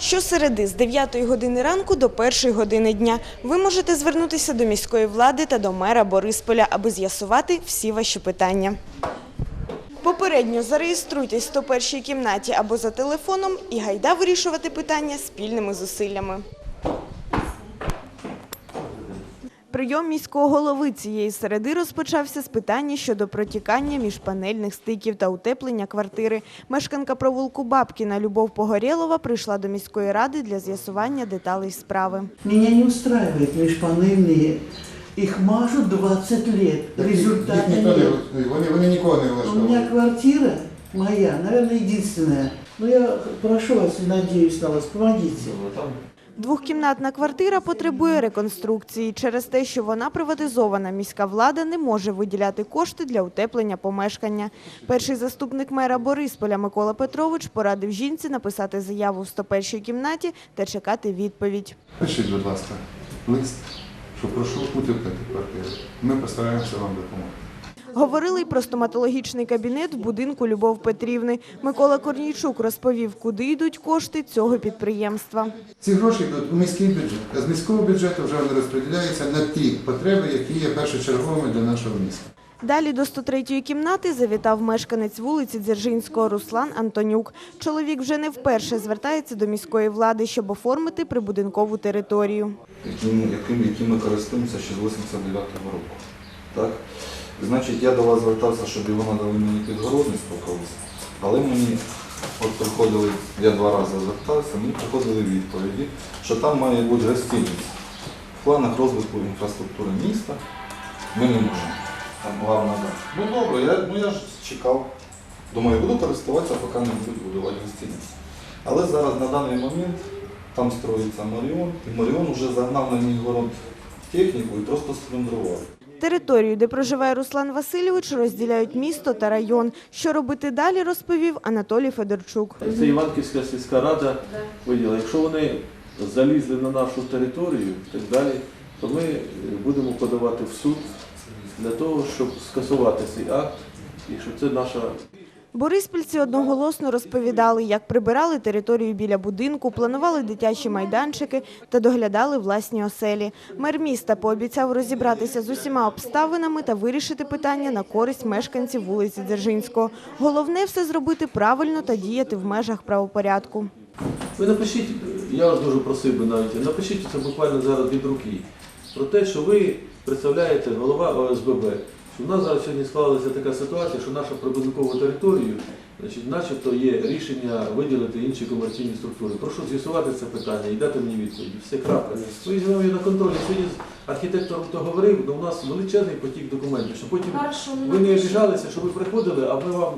Щосереди з 9 години ранку до 1 години дня ви можете звернутися до міської влади та до мера Борисполя, аби з'ясувати всі ваші питання. Попередньо зареєструйтесь в 101 кімнаті або за телефоном і гайда вирішувати питання спільними зусиллями. Прийом міського голови цієї середи розпочався з питання щодо протікання міжпанельних стиків та утеплення квартири. Мешканка провулку Бабкіна Любов Погорєлова прийшла до міської ради для з'ясування деталей справи. Меня не устраивает межпанельные. Их мажут 20 лет. Результата Їх ніхто не нет. вони нікого не У меня квартира моя, наверное, единственная. Но я прошу вас надеюсь на вас, помогите. Двохкімнатна квартира потребує реконструкції. Через те, що вона приватизована, міська влада не може виділяти кошти для утеплення помешкання. Перший заступник мера Борисполя Микола Петрович порадив жінці написати заяву в 101 кімнаті та чекати відповідь. Пишіть, будь ласка, лист, що прошу утеплити квартиру. Ми постараємося вам допомогти. Говорили й про стоматологічний кабінет в будинку Любов Петрівни. Микола Корнійчук розповів, куди йдуть кошти цього підприємства. Ці гроші йдуть у міський бюджет, з міського бюджету вже вони розподіляються на ті потреби, які є першочерговими для нашого міста. Далі до 103-ї кімнати завітав мешканець вулиці Дзержинського Руслан Антонюк. Чоловік вже не вперше звертається до міської влади, щоб оформити прибудинкову територію. яким, яким, яким ми користуємося ще з 89-го року. Так? Значить, я до вас звертався, щоб його надали мені підгородництво колись, але мені от приходили, я два рази звертався, мені приходили відповіді, що там має бути гостиниця. В планах розвитку інфраструктури міста ми не можемо. Там надати. Ну добре, я, ну, я ж чекав. Думаю, буду користуватися, поки не будуть будувати гостиницю. Але зараз на даний момент там строїться Маріон, і Маріон вже загнав на мій город техніку і просто сплюндрував. Територію, де проживає Руслан Васильович, розділяють місто та район. Що робити далі, розповів Анатолій Федорчук. Це Іванківська сільська рада виділа. Якщо вони залізли на нашу територію так далі, то ми е, будемо подавати в суд для того, щоб скасувати цей акт, і що це наша Бориспільці одноголосно розповідали, як прибирали територію біля будинку, планували дитячі майданчики та доглядали власні оселі. Мер міста пообіцяв розібратися з усіма обставинами та вирішити питання на користь мешканців вулиці Дзержинського. Головне все зробити правильно та діяти в межах правопорядку. Ви напишіть, я вас дуже просив би навіть, напишіть це буквально зараз від руки, про те, що ви представляєте голова ОСББ. Що в нас зараз сьогодні склалася така ситуація, що наша прибудинкову територію, значить, начебто є рішення виділити інші комерційні структури. Прошу з'ясувати це питання і дати мені відповідь. Все крапка. Ми візьмемо на контроль. Я Сьогодні з архітектором то говорив, але у нас величезний потік документів, що потім ви не обіжалися, що ви приходили, а ми вам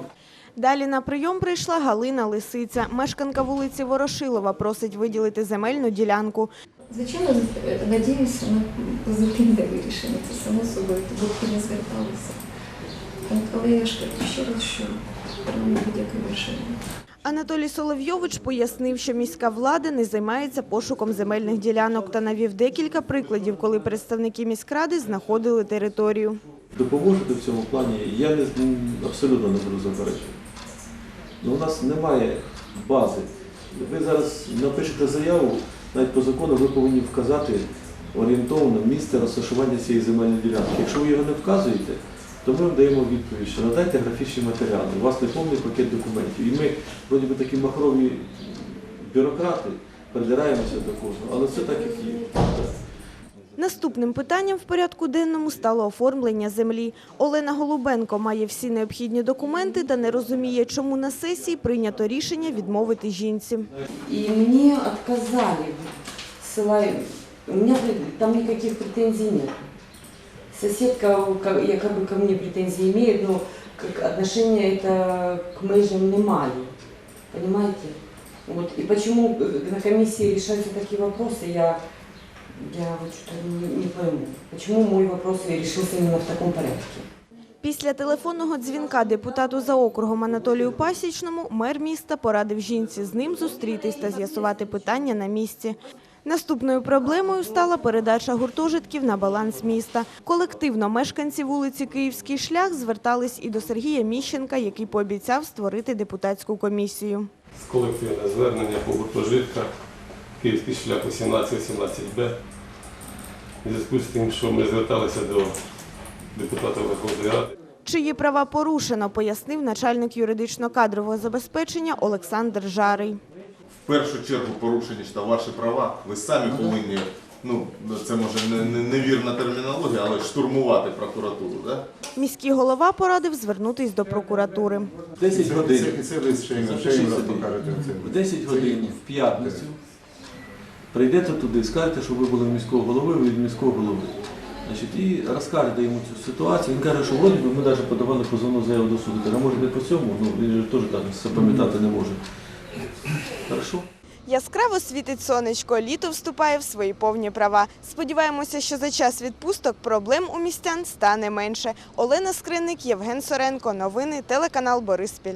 Далі на прийом прийшла Галина Лисиця. Мешканка вулиці Ворошилова просить виділити земельну ділянку. Звичайно, надіюся на позитивне вирішення. Це само собою, тобто не зверталися. Але я ж кажу ще раз, що прийму будь-яке рішення. Анатолій Соловйович пояснив, що міська влада не займається пошуком земельних ділянок та навів декілька прикладів, коли представники міськради знаходили територію. допоможете в цьому плані, я не, абсолютно не буду заперечувати. Ну, у нас немає бази. Ви зараз напишете заяву, навіть по закону ви повинні вказати орієнтовно місце розташування цієї земельної ділянки. Якщо ви його не вказуєте, то ми вам даємо відповідь, що надайте графічні матеріали. У вас не повний пакет документів. І ми, вроді би такі махрові бюрократи, придираємося до кожного, але це так, як є. Наступним питанням в порядку денному стало оформлення землі. Олена Голубенко має всі необхідні документи та не розуміє, чому на сесії прийнято рішення відмовити жінці. И мне отказали, ссылая... У меня там никаких претензий нет. Соседка ка- якобы ко мне претензии имеет, но как отношение это к межам немає. Понимаете? Вот. И почему э, на комиссии решаются такие вопросы, я, я вот что-то не, не пойму. Почему мой вопрос решился именно в таком порядке? Після телефонного дзвінка депутату за округом Анатолію Пасічному мер міста порадив жінці з ним зустрітись та з'ясувати питання на місці. Наступною проблемою стала передача гуртожитків на баланс міста. Колективно мешканці вулиці Київський шлях звертались і до Сергія Міщенка, який пообіцяв створити депутатську комісію. колективне звернення по гуртожитках Київський шлях 18-18Б. У зв'язку з тим, що ми зверталися до депутата Верховної Ради. Чиї права порушено, пояснив начальник юридично-кадрового забезпечення Олександр Жарий. в першу чергу порушені ж та ваші права. Ви самі повинні, ну це може не, не, невірна термінологія, але штурмувати прокуратуру. Да? Міський голова порадив звернутись до прокуратури. 10 годин. це, це ви ще й ще й раз покажете. В 10 годин в п'ятницю прийдете туди, скажете, що ви були в міського голови, ви від міського голови. Значить, і розкажете йому цю ситуацію. Він каже, що вроді би ми навіть подавали позовну заяву до суду. Каже, може не по цьому, ну він же теж так запам'ятати не може. Хорошо? Яскраво світить сонечко, літо вступає в свої повні права. Сподіваємося, що за час відпусток проблем у містян стане менше. Олена Скринник, Євген Соренко. Новини телеканал Бориспіль.